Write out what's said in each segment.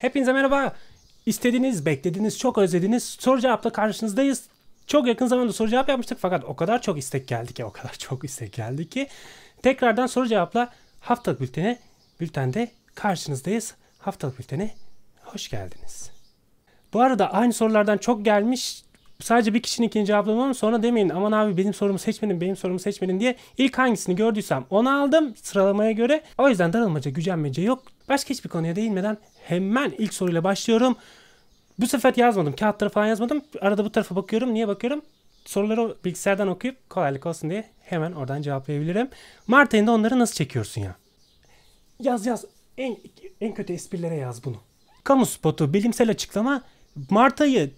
Hepinize merhaba. İstediğiniz, beklediğiniz, çok özlediğiniz soru cevapla karşınızdayız. Çok yakın zamanda soru cevap yapmıştık fakat o kadar çok istek geldi ki, o kadar çok istek geldi ki tekrardan soru cevapla haftalık bültene, bültende karşınızdayız. Haftalık bültene hoş geldiniz. Bu arada aynı sorulardan çok gelmiş. Sadece bir kişinin ikinci cevaplamam sonra demeyin aman abi benim sorumu seçmedin benim sorumu seçmedin diye ilk hangisini gördüysem onu aldım sıralamaya göre. O yüzden darılmaca gücenmece yok. Başka hiçbir konuya değinmeden hemen ilk soruyla başlıyorum. Bu sefer yazmadım kağıtları falan yazmadım. Arada bu tarafa bakıyorum. Niye bakıyorum? Soruları bilgisayardan okuyup kolaylık olsun diye hemen oradan cevaplayabilirim. Mart ayında onları nasıl çekiyorsun ya? Yaz yaz. En, en kötü esprilere yaz bunu. Kamu spotu, bilimsel açıklama. Mart ayı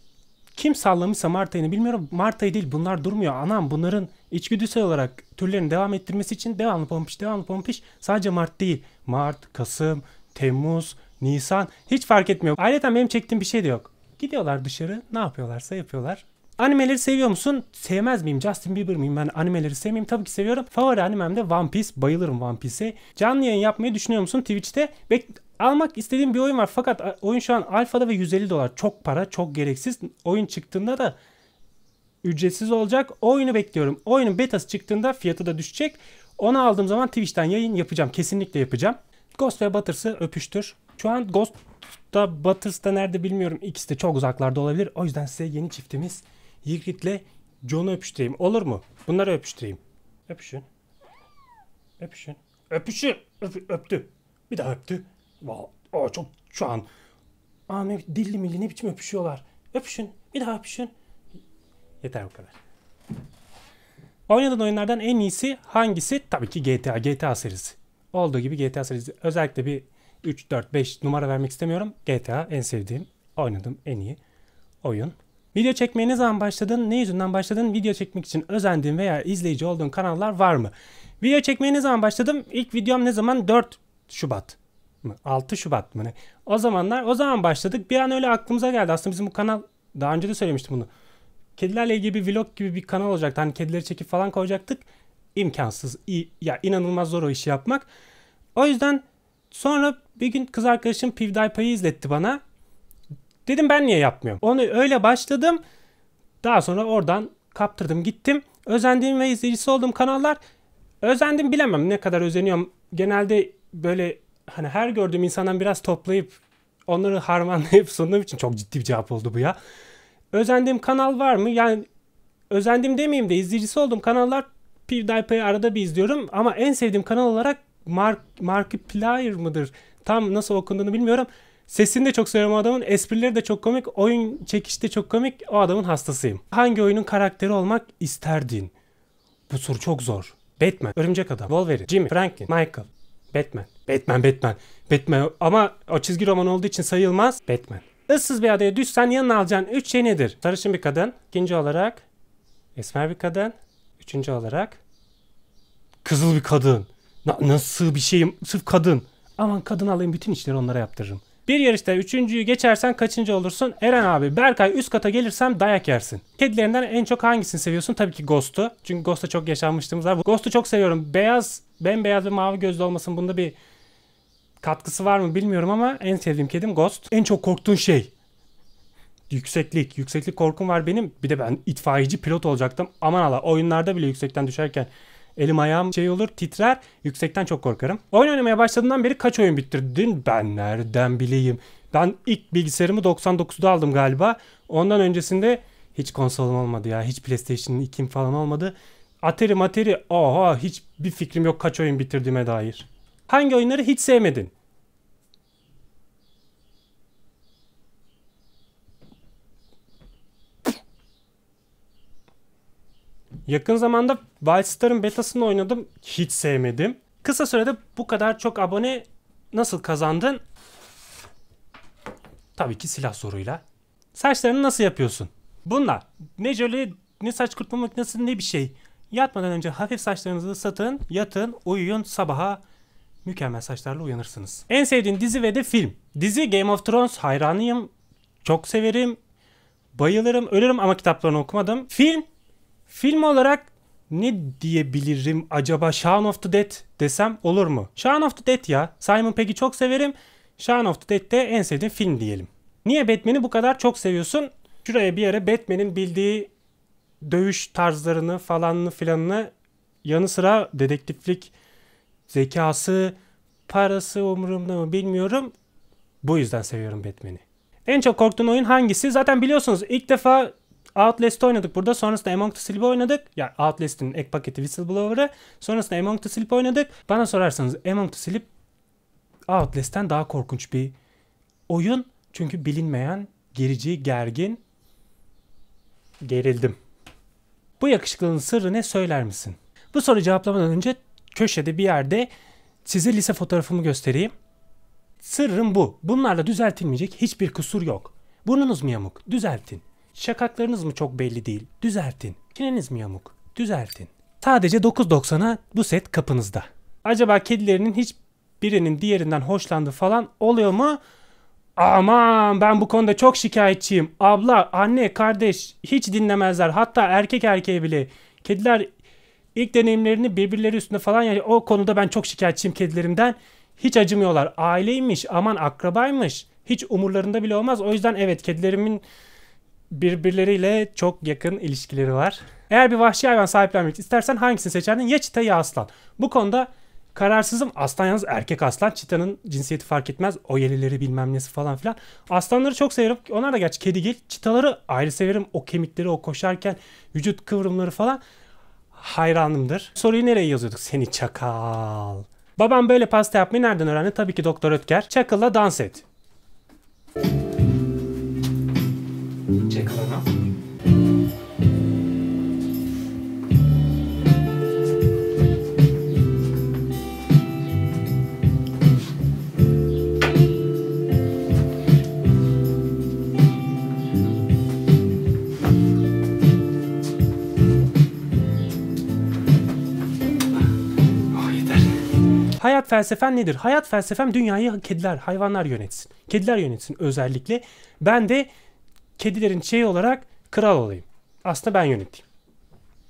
kim sallamışsa Mart ayını bilmiyorum. Mart ayı değil bunlar durmuyor. Anam bunların içgüdüsel olarak türlerini devam ettirmesi için devamlı pompiş devamlı pompiş. Sadece Mart değil. Mart, Kasım, Temmuz, Nisan hiç fark etmiyor. Ayrıca benim çektiğim bir şey de yok. Gidiyorlar dışarı ne yapıyorlarsa yapıyorlar. Animeleri seviyor musun? Sevmez miyim? Justin Bieber miyim? Ben animeleri sevmeyeyim. Tabii ki seviyorum. Favori animem de One Piece. Bayılırım One Piece'e. Canlı yayın yapmayı düşünüyor musun Twitch'te? Bek almak istediğim bir oyun var. Fakat oyun şu an alfada ve 150 dolar. Çok para, çok gereksiz. Oyun çıktığında da ücretsiz olacak. O oyunu bekliyorum. Oyunun betası çıktığında fiyatı da düşecek. Onu aldığım zaman Twitch'ten yayın yapacağım. Kesinlikle yapacağım. Ghost ve Butters'ı öpüştür. Şu an Ghost'ta Butters'ta nerede bilmiyorum. İkisi de çok uzaklarda olabilir. O yüzden size yeni çiftimiz Ygritte'le John'u öpüştüreyim. Olur mu? Bunları öpüştüreyim. Öpüşün. Öpüşün. Öpüşün. Öp, öptü. Bir daha öptü. Wow. Oh, çok şu an. Aa, ne, dilli milli ne biçim öpüşüyorlar. Öpüşün. Bir daha öpüşün. Yeter bu kadar. Oynadığın oyunlardan en iyisi hangisi? Tabii ki GTA. GTA serisi. Olduğu gibi GTA serisi. Özellikle bir 3, 4, 5 numara vermek istemiyorum. GTA en sevdiğim, oynadığım en iyi oyun. Video çekmeye ne zaman başladın? Ne yüzünden başladın? Video çekmek için özendiğin veya izleyici olduğun kanallar var mı? Video çekmeye ne zaman başladım? İlk videom ne zaman? 4 Şubat mı? 6 Şubat mı? Ne? O zamanlar o zaman başladık. Bir an öyle aklımıza geldi. Aslında bizim bu kanal daha önce de söylemiştim bunu. Kedilerle ilgili bir vlog gibi bir kanal olacaktı. Hani kedileri çekip falan koyacaktık. İmkansız. Ya inanılmaz zor o işi yapmak. O yüzden sonra bir gün kız arkadaşım PewDiePie'yi izletti bana. Dedim ben niye yapmıyorum? Onu öyle başladım. Daha sonra oradan kaptırdım gittim. Özendiğim ve izleyicisi olduğum kanallar özendim bilemem ne kadar özeniyorum. Genelde böyle hani her gördüğüm insandan biraz toplayıp onları harmanlayıp sunduğum için çok ciddi bir cevap oldu bu ya. Özendiğim kanal var mı? Yani özendim demeyeyim de izleyicisi olduğum kanallar PewDiePie'yi arada bir izliyorum ama en sevdiğim kanal olarak Mark, Markiplier mıdır? Tam nasıl okunduğunu bilmiyorum. Sesini de çok seviyorum adamın. Esprileri de çok komik. Oyun çekişi de çok komik. O adamın hastasıyım. Hangi oyunun karakteri olmak isterdin? Bu soru çok zor. Batman, Örümcek Adam, Wolverine, Jimmy, Franklin, Michael, Batman. Batman, Batman. Batman ama o çizgi roman olduğu için sayılmaz. Batman. Issız bir adaya düşsen yanına alacağın 3 şey nedir? Sarışın bir kadın. ikinci olarak esmer bir kadın. Üçüncü olarak kızıl bir kadın. Na- nasıl bir şeyim? Sırf kadın. Aman kadın alayım bütün işleri onlara yaptırırım. Bir yarışta üçüncüyü geçersen kaçıncı olursun? Eren abi Berkay üst kata gelirsem dayak yersin. Kedilerinden en çok hangisini seviyorsun? Tabii ki Ghost'u. Çünkü Ghost'ta çok yaşanmışlığımız var. Ghost'u çok seviyorum. Beyaz, bembeyaz ve mavi gözlü olmasın bunda bir katkısı var mı bilmiyorum ama en sevdiğim kedim Ghost. En çok korktuğun şey? Yükseklik. Yükseklik korkum var benim. Bir de ben itfaiyeci pilot olacaktım. Aman Allah oyunlarda bile yüksekten düşerken Elim ayağım şey olur titrer. Yüksekten çok korkarım. Oyun oynamaya başladığımdan beri kaç oyun bitirdin? Ben nereden bileyim? Ben ilk bilgisayarımı 99'da aldım galiba. Ondan öncesinde hiç konsolum olmadı ya. Hiç PlayStation 2'm falan olmadı. Atari materi oha hiç bir fikrim yok kaç oyun bitirdiğime dair. Hangi oyunları hiç sevmedin? Yakın zamanda Wildstar'ın betasını oynadım. Hiç sevmedim. Kısa sürede bu kadar çok abone nasıl kazandın? Tabii ki silah soruyla. Saçlarını nasıl yapıyorsun? Bunlar ne jöle ne saç kurutma makinesi ne bir şey. Yatmadan önce hafif saçlarınızı ıslatın, yatın, uyuyun, sabaha mükemmel saçlarla uyanırsınız. En sevdiğin dizi ve de film. Dizi Game of Thrones hayranıyım. Çok severim. Bayılırım, ölürüm ama kitaplarını okumadım. Film Film olarak ne diyebilirim acaba Shaun of the Dead desem olur mu? Shaun of the Dead ya. Simon Pegg'i çok severim. Shaun of the Dead'de en sevdiğin film diyelim. Niye Batman'i bu kadar çok seviyorsun? Şuraya bir yere Batman'in bildiği dövüş tarzlarını falanını filanını yanı sıra dedektiflik zekası parası umurumda mı bilmiyorum. Bu yüzden seviyorum Batman'i. En çok korktuğun oyun hangisi? Zaten biliyorsunuz ilk defa Outlast'ı oynadık burada. Sonrasında Among the Sleep'i oynadık. Ya yani Outlast'ın ek paketi Whistleblower'ı. Sonrasında Among the Sleep oynadık. Bana sorarsanız Among the Sleep Outlast'ten daha korkunç bir oyun. Çünkü bilinmeyen, gerici, gergin. Gerildim. Bu yakışıklılığın sırrı ne söyler misin? Bu soruyu cevaplamadan önce köşede bir yerde size lise fotoğrafımı göstereyim. Sırrım bu. Bunlarla düzeltilmeyecek hiçbir kusur yok. Burnunuz mu yamuk? Düzeltin. Şakaklarınız mı çok belli değil? Düzeltin. Çeneniz mi yamuk? Düzeltin. Sadece 9.90'a bu set kapınızda. Acaba kedilerinin hiç birinin diğerinden hoşlandığı falan oluyor mu? Aman ben bu konuda çok şikayetçiyim. Abla, anne, kardeş hiç dinlemezler. Hatta erkek erkeğe bile. Kediler ilk deneyimlerini birbirleri üstünde falan yani o konuda ben çok şikayetçiyim kedilerimden. Hiç acımıyorlar. Aileymiş, aman akrabaymış. Hiç umurlarında bile olmaz. O yüzden evet kedilerimin birbirleriyle çok yakın ilişkileri var. Eğer bir vahşi hayvan sahiplenmek istersen hangisini seçerdin? Ya çita ya aslan. Bu konuda kararsızım. Aslan yalnız erkek aslan. Çitanın cinsiyeti fark etmez. O yelileri bilmem nesi falan filan. Aslanları çok severim. Onlar da gerçi kedigil. Çitaları ayrı severim. O kemikleri o koşarken vücut kıvrımları falan hayranımdır. Soruyu nereye yazıyorduk? Seni çakal. Babam böyle pasta yapmayı nereden öğrendi? Tabii ki Doktor Ötker. Çakıl'la dans et. Çakıl'la Hayat felsefen nedir? Hayat felsefem dünyayı kediler, hayvanlar yönetsin. Kediler yönetsin özellikle. Ben de kedilerin şeyi olarak kral olayım. Aslında ben yöneteyim.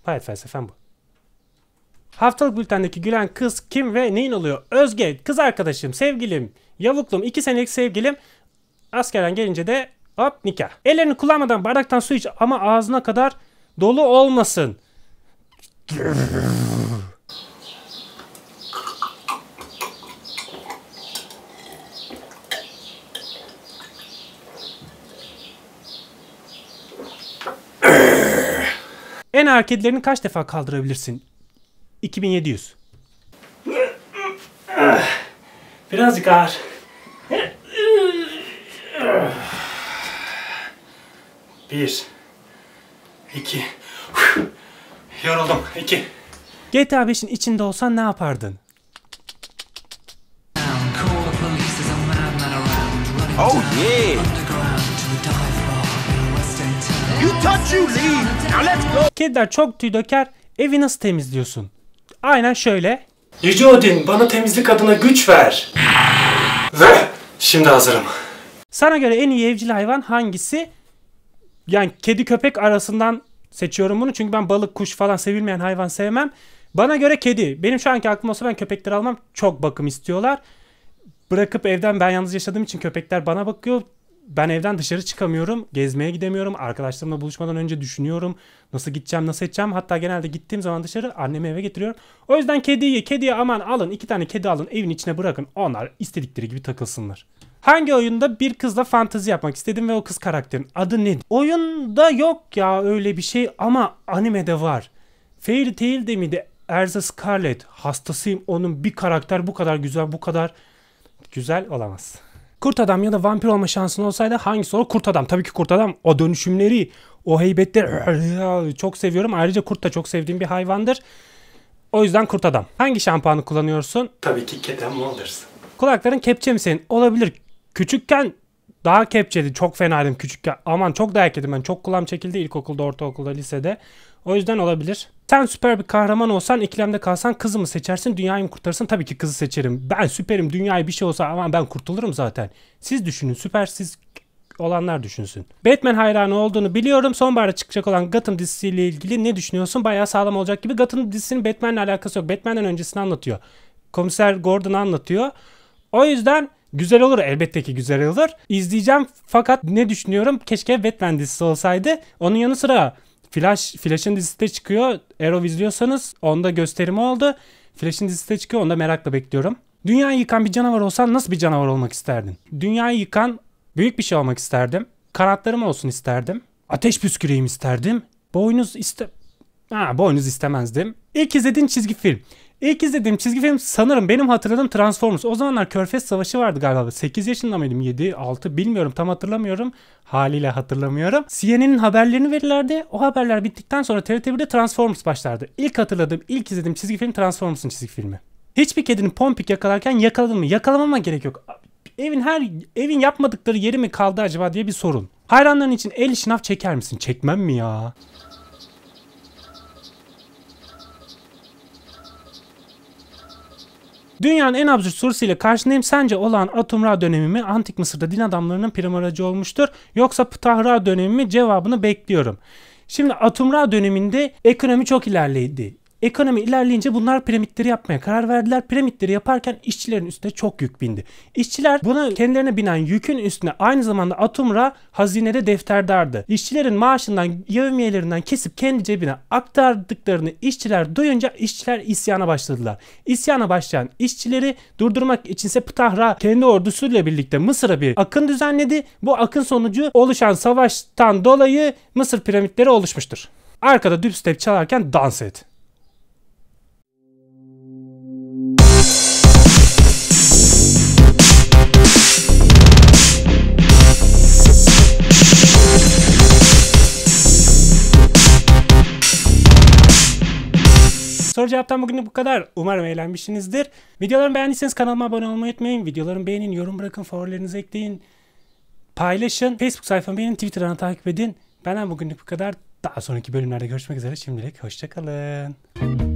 Hayat felsefem bu. Haftalık bültendeki gülen kız kim ve neyin oluyor? Özge, kız arkadaşım, sevgilim, yavuklum, iki senelik sevgilim. Askerden gelince de hop nikah. Ellerini kullanmadan bardaktan su iç ama ağzına kadar dolu olmasın. En ağır kedilerini kaç defa kaldırabilirsin? 2700. Birazcık ağır. Bir. iki. Yoruldum. İki. GTA 5'in içinde olsan ne yapardın? Oh yeah! You touch you leave. Now let's go. Kediler çok tüy döker. Evi nasıl temizliyorsun? Aynen şöyle. Yüce Odin bana temizlik adına güç ver. Ve şimdi hazırım. Sana göre en iyi evcil hayvan hangisi? Yani kedi köpek arasından seçiyorum bunu. Çünkü ben balık, kuş falan sevilmeyen hayvan sevmem. Bana göre kedi. Benim şu anki aklım olsa ben köpekleri almam. Çok bakım istiyorlar. Bırakıp evden ben yalnız yaşadığım için köpekler bana bakıyor ben evden dışarı çıkamıyorum. Gezmeye gidemiyorum. Arkadaşlarımla buluşmadan önce düşünüyorum. Nasıl gideceğim, nasıl edeceğim. Hatta genelde gittiğim zaman dışarı annemi eve getiriyorum. O yüzden kediyi, kediye aman alın. iki tane kedi alın. Evin içine bırakın. Onlar istedikleri gibi takılsınlar. Hangi oyunda bir kızla fantezi yapmak istedim ve o kız karakterin adı ne? Oyunda yok ya öyle bir şey ama animede var. Fairy Tail'de miydi? Erza Scarlet. Hastasıyım onun bir karakter bu kadar güzel, bu kadar güzel olamaz. Kurt adam ya da vampir olma şansın olsaydı hangisi olur? Kurt adam. Tabii ki kurt adam. O dönüşümleri, o heybetleri çok seviyorum. Ayrıca kurt da çok sevdiğim bir hayvandır. O yüzden kurt adam. Hangi şampuanı kullanıyorsun? Tabii ki Cat Wonders. Kulakların kepçe mi senin? Olabilir. Küçükken daha kepçeli. Çok fenaydım küçükken. Aman çok dayak yedim ben. Çok kulağım çekildi ilkokulda, ortaokulda, lisede. O yüzden olabilir. Sen süper bir kahraman olsan ikilemde kalsan kızı mı seçersin dünyayı mı kurtarırsın? Tabii ki kızı seçerim. Ben süperim dünyayı bir şey olsa ama ben kurtulurum zaten. Siz düşünün süper siz olanlar düşünsün. Batman hayranı olduğunu biliyorum. Sonbaharda çıkacak olan Gotham dizisiyle ilgili ne düşünüyorsun? Bayağı sağlam olacak gibi. Gotham dizisinin Batman'le alakası yok. Batman'den öncesini anlatıyor. Komiser Gordon'u anlatıyor. O yüzden Güzel olur elbette ki güzel olur. İzleyeceğim fakat ne düşünüyorum? Keşke Batman dizisi olsaydı. Onun yanı sıra Flash, Flash'ın dizisi çıkıyor. Arrow izliyorsanız onda gösterimi oldu. Flash'ın dizisi çıkıyor. Onu da merakla bekliyorum. Dünyayı yıkan bir canavar olsan nasıl bir canavar olmak isterdin? Dünyayı yıkan büyük bir şey olmak isterdim. Kanatlarım olsun isterdim. Ateş püsküreyim isterdim. Boynuz iste... Ha, boynuz istemezdim. İlk izlediğin çizgi film. İlk izlediğim çizgi film sanırım benim hatırladığım Transformers. O zamanlar Körfez Savaşı vardı galiba. 8 yaşında mıydım? 7, 6 bilmiyorum tam hatırlamıyorum. Haliyle hatırlamıyorum. CNN'in haberlerini verirlerdi. O haberler bittikten sonra TRT1'de Transformers başlardı. İlk hatırladığım, ilk izlediğim çizgi film Transformers'ın çizgi filmi. Hiçbir kedinin pompik yakalarken yakaladın mı? Yakalamama gerek yok. Evin her evin yapmadıkları yeri mi kaldı acaba diye bir sorun. Hayranların için el şınav çeker misin? Çekmem mi ya? Dünyanın en absürt sorusuyla karşındayım. Sence olan Atumra dönemi mi Antik Mısır'da din adamlarının prim aracı olmuştur yoksa Ptahra dönemi mi cevabını bekliyorum. Şimdi Atumra döneminde ekonomi çok ilerledi. Ekonomi ilerleyince bunlar piramitleri yapmaya karar verdiler. Piramitleri yaparken işçilerin üstüne çok yük bindi. İşçiler buna kendilerine binen yükün üstüne aynı zamanda Atumra hazinede defterdardı. İşçilerin maaşından, yevmiyelerinden kesip kendi cebine aktardıklarını işçiler duyunca işçiler isyana başladılar. İsyana başlayan işçileri durdurmak içinse Ptahra kendi ordusuyla birlikte Mısır'a bir akın düzenledi. Bu akın sonucu oluşan savaştan dolayı Mısır piramitleri oluşmuştur. Arkada dubstep çalarken dans et. Soru cevaptan bugün bu kadar. Umarım eğlenmişsinizdir. Videolarımı beğendiyseniz kanalıma abone olmayı unutmayın. Videolarımı beğenin, yorum bırakın, favorilerinizi ekleyin. Paylaşın. Facebook sayfamı beğenin, Twitter'dan takip edin. Benden bugünlük bu kadar. Daha sonraki bölümlerde görüşmek üzere. Şimdilik hoşçakalın.